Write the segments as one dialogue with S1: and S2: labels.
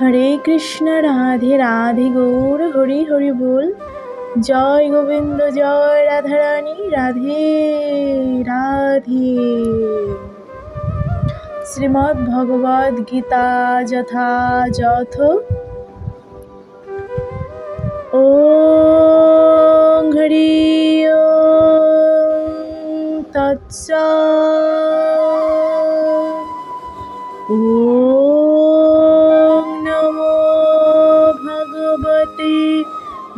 S1: হরে কৃষ্ণ রাধে রাধে গৌর হরি হরি বল জয় গোবিন্দ জয় রাধারানী রাধে রাধে শ্রীমৎ ভগবদ গীতা যথাযথ ও হরি তৎস ও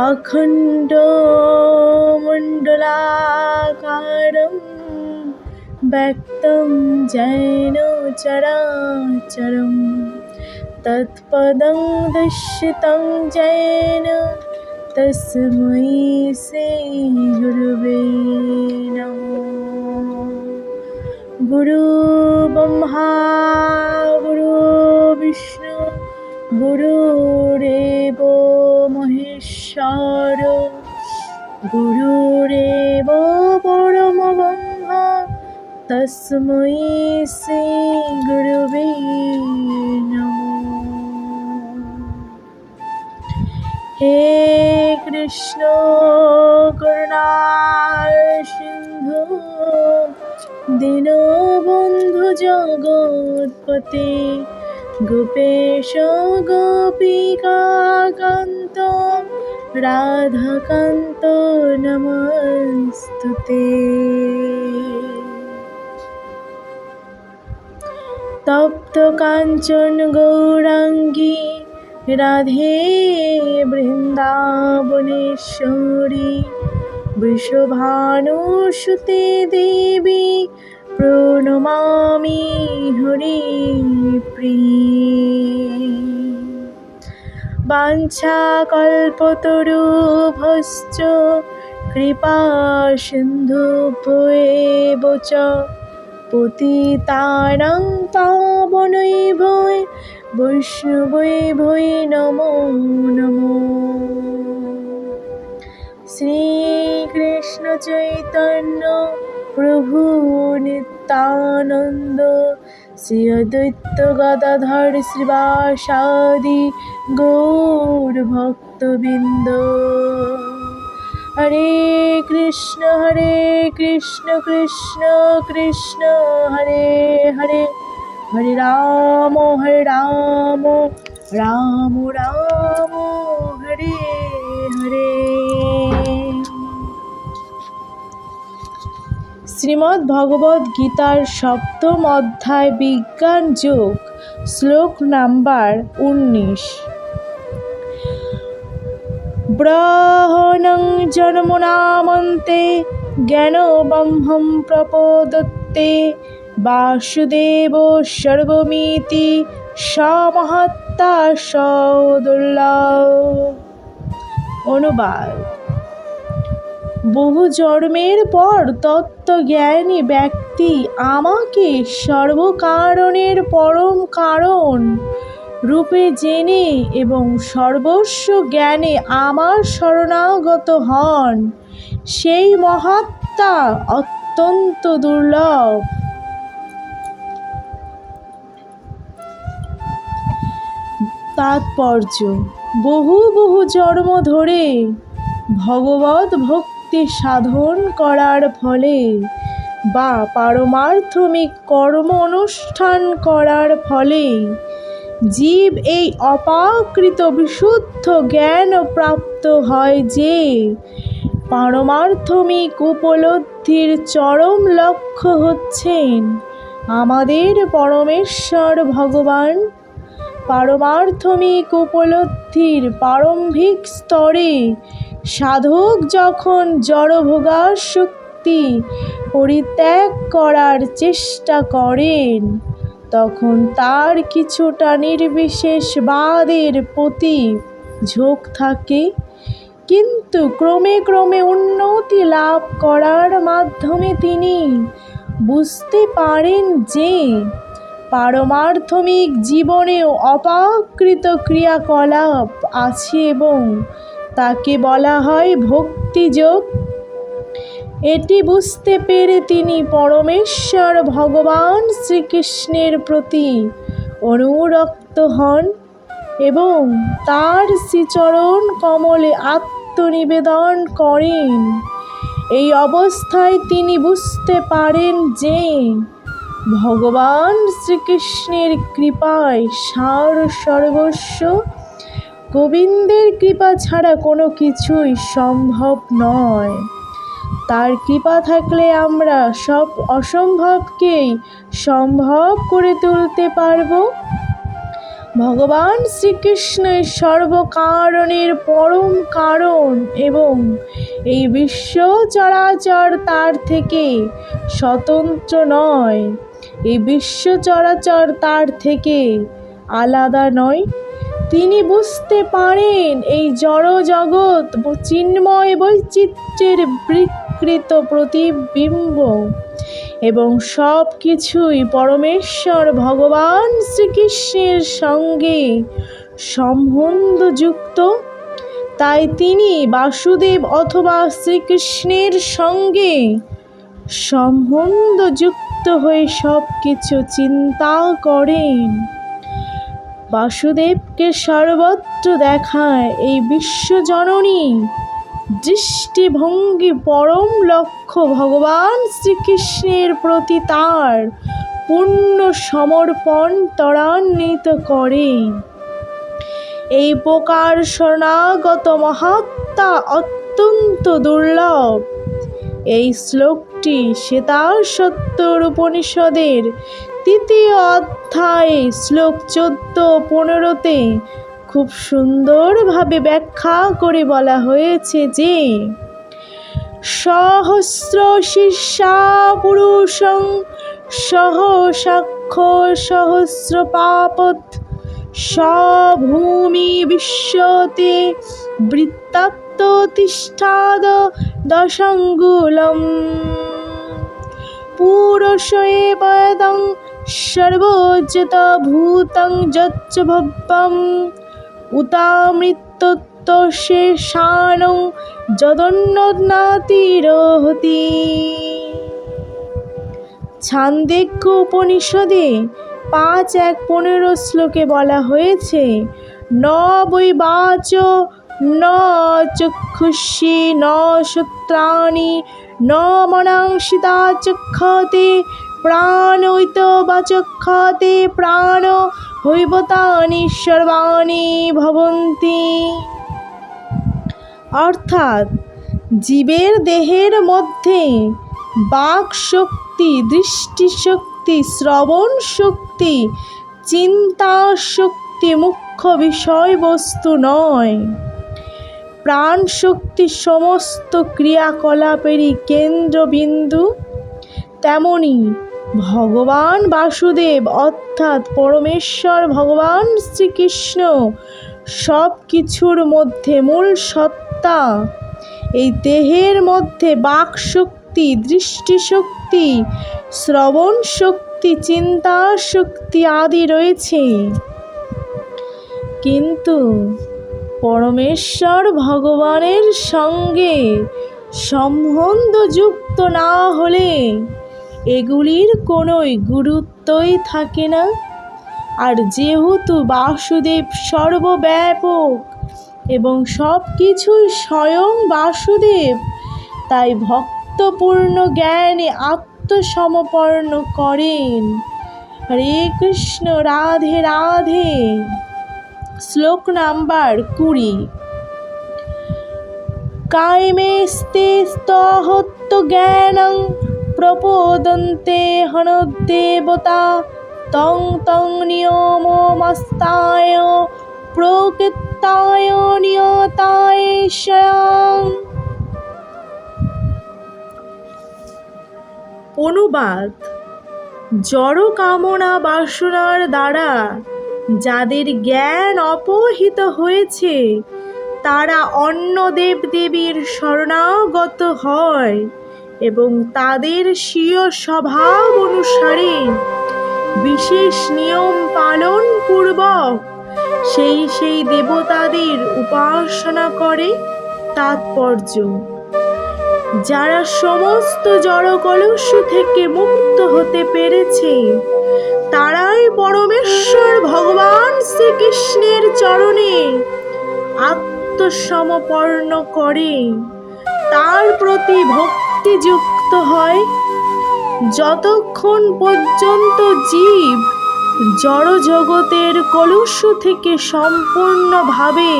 S1: अखण्डमण्डलाकारं व्यक्तं जैन चराचरं तत्पदं दर्शितं जैन तस्मै श्रीगुरुवे नमो गुरुब्रह्मा गुरुविष्णु गुरुरेव ঈশ্বর গুরুরেব পরম ব্রহ্ম তস্মৈ শ্রী গুরু হে কৃষ্ণ করুণা সিন্ধু বন্ধু জগৎপতি গোপেশ গোপিকাকান্ত রাধাকান্ত নমস্তুতে তপ্ত কাঞ্চন গৌরাঙ্গী রাধে বৃন্দাবনেশ্বরী বৃষভানুসুতে দেবী প্রণমামি হরি প্রিয় সিন্ধু ভয়েবচ পতি তারং পাবনৈ ভয় বৈষ্ণবৈ ভয় নমো নম শ্রীকৃষ্ণ চৈতন্য প্রভু নিত্যানন্দ শ্রী অদ্বৈত গদাধর শ্রীবাসাদি গৌর ভক্তবৃন্দ হরে কৃষ্ণ হরে কৃষ্ণ কৃষ্ণ কৃষ্ণ হরে হরে হরে রাম হরে রাম রাম রাম হরে শ্রীমদ্ ভগবদ গীতার সপ্তম অধ্যায় বিজ্ঞান যোগ শ্লোক নাম্বার উনিশ ব্রহণং জন্মনামন্তে জ্ঞান ব্রহ্ম প্রপদত্তে বাসুদেব সর্বমিতি সমহত্তা সদুল্লাহ অনুবাদ বহু জন্মের পর তত্ত্বজ্ঞানী ব্যক্তি আমাকে সর্বকারণের পরম কারণ রূপে জেনে এবং সর্বস্ব জ্ঞানে আমার শরণাগত হন সেই মহাত্মা অত্যন্ত দুর্লভ তাৎপর্য বহু বহু জন্ম ধরে ভগবত ভক্ত মুক্তি সাধন করার ফলে বা পারমার্থমিক কর্ম অনুষ্ঠান করার ফলে জীব এই অপাকৃত বিশুদ্ধ জ্ঞান প্রাপ্ত হয় যে পারমার্থমিক উপলব্ধির চরম লক্ষ্য হচ্ছেন আমাদের পরমেশ্বর ভগবান পারমার্থমিক উপলব্ধির প্রারম্ভিক স্তরে সাধক যখন জড়ভোগার শক্তি পরিত্যাগ করার চেষ্টা করেন তখন তার কিছুটা নির্বিশেষবাদের প্রতি ঝোঁক থাকে কিন্তু ক্রমে ক্রমে উন্নতি লাভ করার মাধ্যমে তিনি বুঝতে পারেন যে পারমার্থমিক জীবনেও অপাকৃত ক্রিয়াকলাপ আছে এবং তাকে বলা হয় ভক্তিযোগ এটি বুঝতে পেরে তিনি পরমেশ্বর ভগবান শ্রীকৃষ্ণের প্রতি অনুরক্ত হন এবং তার শ্রীচরণ কমলে আত্মনিবেদন করেন এই অবস্থায় তিনি বুঝতে পারেন যে ভগবান শ্রীকৃষ্ণের কৃপায় সার সর্বস্ব গোবিন্দের কৃপা ছাড়া কোনো কিছুই সম্ভব নয় তার কৃপা থাকলে আমরা সব অসম্ভবকেই সম্ভব করে তুলতে পারব ভগবান শ্রীকৃষ্ণের সর্বকারণের পরম কারণ এবং এই বিশ্ব চরাচর তার থেকে স্বতন্ত্র নয় এই বিশ্ব চরাচর তার থেকে আলাদা নয় তিনি বুঝতে পারেন এই জড় জগৎ চিন্ময় বৈচিত্র্যের বিকৃত প্রতিবিম্ব এবং সব কিছুই পরমেশ্বর ভগবান শ্রীকৃষ্ণের সঙ্গে সম্বন্ধযুক্ত তাই তিনি বাসুদেব অথবা শ্রীকৃষ্ণের সঙ্গে সম্বন্ধযুক্ত হয়ে সব কিছু চিন্তা করেন বাসুদেবকে সর্বত্র দেখায় এই বিশ্বজননী দৃষ্টিভঙ্গি পরম লক্ষ্য ভগবান শ্রীকৃষ্ণের প্রতি তার পূর্ণ সমর্পণ ত্বরান্বিত করে এই প্রকার শরণাগত মহাত্মা অত্যন্ত দুর্লভ এই শ্লোকটি সত্তর উপনিষদের তৃতীয় অধ্যায়ে শ্লোক চোদ্দ পনেরোতে খুব সুন্দরভাবে ব্যাখ্যা করে বলা হয়েছে যে সহস্র শিষ্যা পুরুষং সহ সাক্ষ সহস্র পাপত সভূমি বিশ্বতে বৃত্তাত্ম তিষ্ঠাদ দশাঙ্গুলম পুরুষেবদং সর্বোজ্যত ভূতং যচ্চ ভব্যম উতামৃত্যত্ব শেষাণং যদন্নতিরোহতি ছান্দেক্য উপনিষদে পাঁচ এক পনেরো শ্লোকে বলা হয়েছে নবৈবাচ ন চক্ষুষি ন সূত্রাণি ন মনাংসিতা চক্ষতে প্রাণ ঐত বাচক্ষতে প্রাণ হৈবতানি সর্বাণি ভবন্তি অর্থাৎ জীবের দেহের মধ্যে বাক শক্তি দৃষ্টিশক্তি শ্রবণ শক্তি চিন্তা শক্তি মুখ্য বিষয়বস্তু নয় প্রাণশক্তি সমস্ত ক্রিয়াকলাপেরই কেন্দ্রবিন্দু তেমনি ভগবান বাসুদেব অর্থাৎ পরমেশ্বর ভগবান শ্রীকৃষ্ণ সব কিছুর মধ্যে মূল সত্তা এই দেহের মধ্যে বাক শক্তি দৃষ্টিশক্তি শ্রবণ শক্তি চিন্তা শক্তি আদি রয়েছে কিন্তু পরমেশ্বর ভগবানের সঙ্গে যুক্ত না হলে এগুলির কোনোই গুরুত্বই থাকে না আর যেহেতু বাসুদেব সর্বব্যাপক এবং সব কিছুই স্বয়ং বাসুদেব তাই ভক্তপূর্ণ জ্ঞানে আত্মসমপর্ণ করেন হরে কৃষ্ণ রাধে রাধে শ্লোক নাম্বার কুড়ি কায়মেস্তে স্তহত্ব জ্ঞানং প্রপোদন্তে হনদেবতা তং তং নিয়মস্তায় প্রকৃতায় নিয়তায় স্বয়ং অনুবাদ জড় কামনা বাসনার দ্বারা যাদের জ্ঞান অপহিত হয়েছে তারা অন্য দেবদেবীর শরণাগত হয় এবং তাদের স্বীয় স্বভাব অনুসারে বিশেষ নিয়ম পালন পূর্বক সেই সেই দেবতাদের উপাসনা করে তাৎপর্য যারা সমস্ত জড়কলস্য থেকে মুক্ত হতে পেরেছে তারাই পরমেশ্বর ভগবান শ্রীকৃষ্ণের চরণে আত্মসমপর্ণ করে তার প্রতি ভক্তিযুক্ত হয় যতক্ষণ পর্যন্ত জীব জড়জগতের কলুষ থেকে সম্পূর্ণভাবে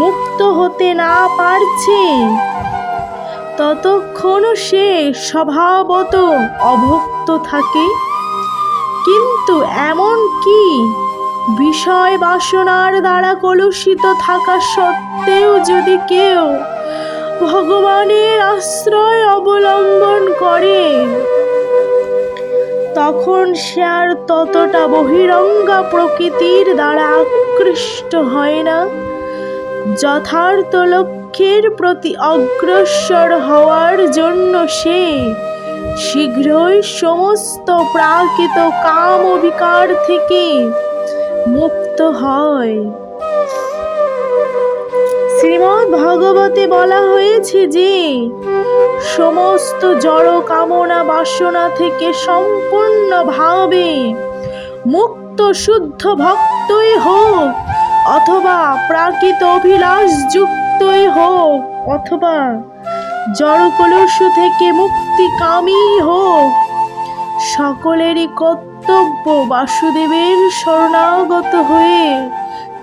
S1: মুক্ত হতে না পারছে ততক্ষণ সে স্বভাবত অভক্ত থাকে কিন্তু এমন কি বিষয় বাসনার দ্বারা কলুষিত থাকা সত্ত্বেও যদি কেউ ভগবানের আশ্রয় অবলম্বন করে তখন সে আর ততটা বহিরঙ্গা প্রকৃতির দ্বারা আকৃষ্ট হয় না যথার্থ লক্ষ্যের প্রতি অগ্রসর হওয়ার জন্য সে শীঘ্রই সমস্ত প্রাকৃত কাম অধিকার থেকে মুক্ত হয় শ্রীমৎ ভাগবতে বলা হয়েছে যে সমস্ত জড় কামনা বাসনা থেকে সম্পূর্ণভাবে মুক্ত শুদ্ধ ভক্তই হোক অথবা প্রাকৃত অভিলাষ যুক্তই হোক অথবা জড় কলুষ থেকে মুক্তিকামী হোক সকলেরই কর্তব্য বাসুদেবের শরণাগত হয়ে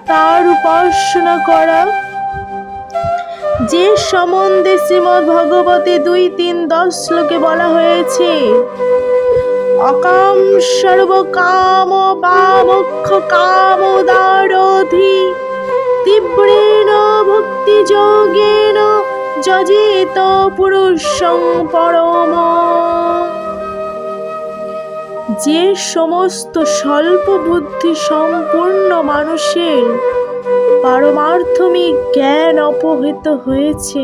S1: তার উপাসনা করা যে সম্বন্ধে শ্রীমৎ ভগবতে দুই তিন দশ শ্লোকে বলা হয়েছে অকাম সর্বকাম বা কাম দারধি তীব্রেণ ভক্তিযোগেন সজিত পুরুষ পরম যে সমস্ত স্বল্প বুদ্ধি সম্পূর্ণ মানুষের পারমার্থমিক জ্ঞান অপহৃত হয়েছে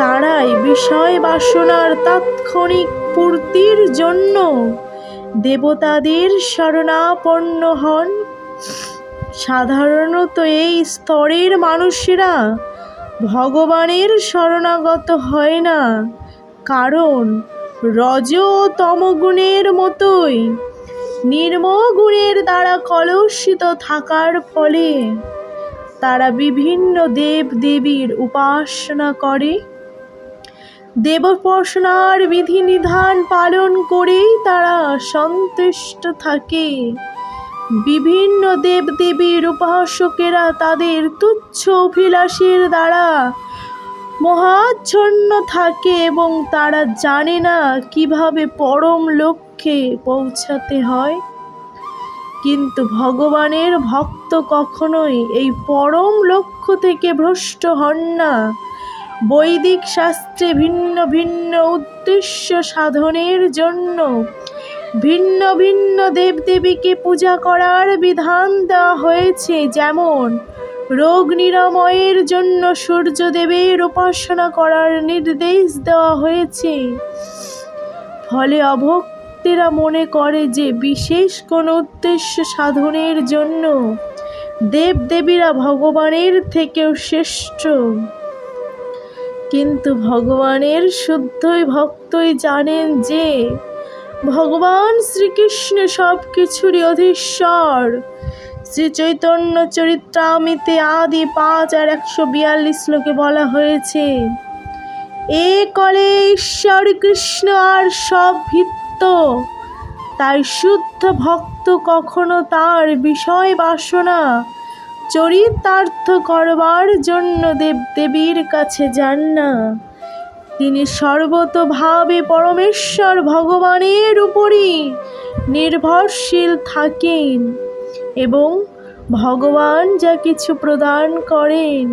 S1: তারাই বিষয় বাসনার তাৎক্ষণিক পূর্তির জন্য দেবতাদের শরণাপন্ন হন সাধারণত এই স্তরের মানুষেরা ভগবানের শরণাগত হয় না কারণ রজ তমগুণের মতোই নির্মগুণের দ্বারা কলুষিত থাকার ফলে তারা বিভিন্ন দেব দেবীর উপাসনা করে দেবপাসনার বিধিনিধান পালন করেই তারা সন্তুষ্ট থাকে বিভিন্ন দেবদেবীর উপাসকেরা তাদের তুচ্ছ অভিলাষের দ্বারা মহাচ্ছন্ন থাকে এবং তারা জানে না কিভাবে পরম লক্ষ্যে পৌঁছাতে হয় কিন্তু ভগবানের ভক্ত কখনোই এই পরম লক্ষ্য থেকে ভ্রষ্ট হন না বৈদিক শাস্ত্রে ভিন্ন ভিন্ন উদ্দেশ্য সাধনের জন্য ভিন্ন ভিন্ন দেবদেবীকে পূজা করার বিধান দেওয়া হয়েছে যেমন রোগ নিরাময়ের জন্য সূর্যদেবের উপাসনা করার নির্দেশ দেওয়া হয়েছে ফলে অভক্তেরা মনে করে যে বিশেষ কোনো উদ্দেশ্য সাধনের জন্য দেবদেবীরা ভগবানের থেকেও শ্রেষ্ঠ কিন্তু ভগবানের শুদ্ধই ভক্তই জানেন যে ভগবান শ্রীকৃষ্ণ সব কিছুরই অধীশ্বর শ্রী চৈতন্য চরিত্রামিতে আদি পাঁচ আর একশো বিয়াল্লিশ শ্লোকে বলা হয়েছে এ কলে ঈশ্বর কৃষ্ণ আর সব ভিত্ত তাই শুদ্ধ ভক্ত কখনো তার বিষয় বাসনা চরিতার্থ করবার জন্য দেবদেবীর কাছে যান না তিনি সর্বতভাবে পরমেশ্বর ভগবানের উপরই নির্ভরশীল থাকেন এবং ভগবান যা কিছু প্রদান করেন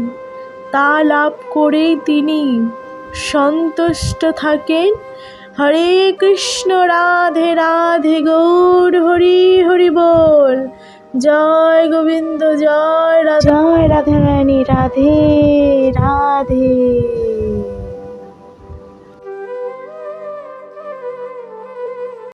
S1: তা লাভ করেই তিনি সন্তুষ্ট থাকেন হরে কৃষ্ণ রাধে রাধে গৌর হরি হরি বল জয় গোবিন্দ জয় রাধে জয় রাধে রানী রাধে রাধে